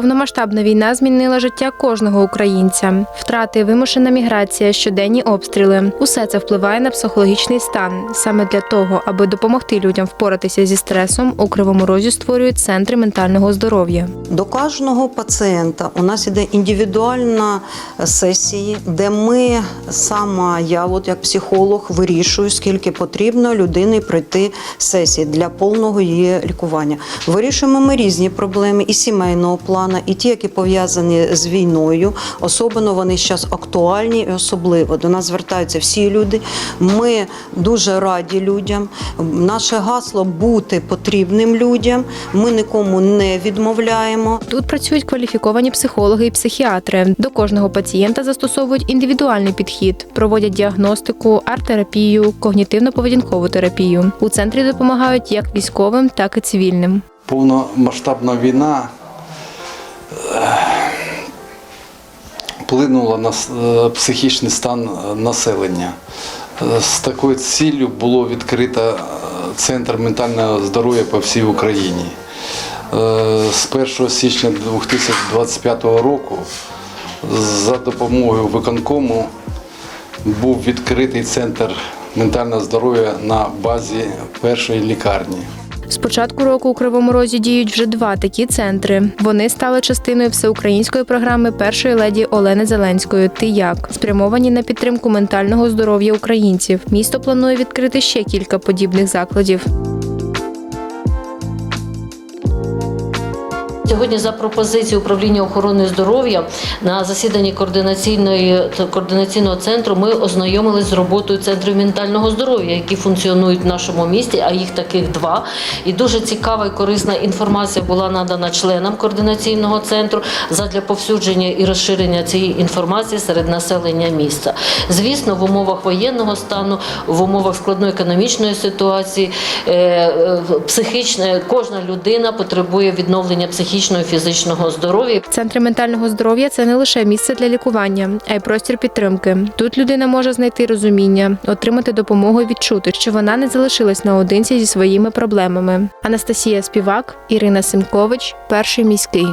Повномасштабна війна змінила життя кожного українця. Втрати, вимушена міграція, щоденні обстріли усе це впливає на психологічний стан. Саме для того, аби допомогти людям впоратися зі стресом, у кривому розі створюють центри ментального здоров'я. До кожного пацієнта у нас іде індивідуальна сесія, де ми сама, я, от як психолог, вирішую, скільки потрібно людині пройти сесії для повного її лікування. Вирішуємо ми різні проблеми і сімейного плану, і ті, які пов'язані з війною. Особливо вони зараз актуальні і особливо. До нас звертаються всі люди. Ми дуже раді людям. Наше гасло бути потрібним людям. Ми нікому не відмовляємо. Тут працюють кваліфіковані психологи і психіатри. До кожного пацієнта застосовують індивідуальний підхід, проводять діагностику, арт-терапію, когнітивно-поведінкову терапію. У центрі допомагають як військовим, так і цивільним. Повномасштабна війна вплинула на е, психічний стан е, населення. Е, З такою ціллю було відкрито центр ментального здоров'я по всій Україні. З 1 січня 2025 року за допомогою виконкому був відкритий центр ментального здоров'я на базі першої лікарні. З початку року у Кривому Розі діють вже два такі центри. Вони стали частиною всеукраїнської програми першої леді Олени Зеленської Ти як спрямовані на підтримку ментального здоров'я українців. Місто планує відкрити ще кілька подібних закладів. Сьогодні за пропозицією управління охорони здоров'я на засіданні координаційної координаційного центру ми ознайомились з роботою центрів ментального здоров'я, які функціонують в нашому місті, а їх таких два. І дуже цікава і корисна інформація була надана членам координаційного центру задля повсюдження і розширення цієї інформації серед населення міста. Звісно, в умовах воєнного стану, в умовах складної економічної ситуації, е, е, психічне кожна людина потребує відновлення психічного фізичного здоров'я. Центри ментального здоров'я це не лише місце для лікування, а й простір підтримки. Тут людина може знайти розуміння, отримати допомогу і відчути, що вона не залишилась наодинці зі своїми проблемами. Анастасія Співак, Ірина Симкович, перший міський.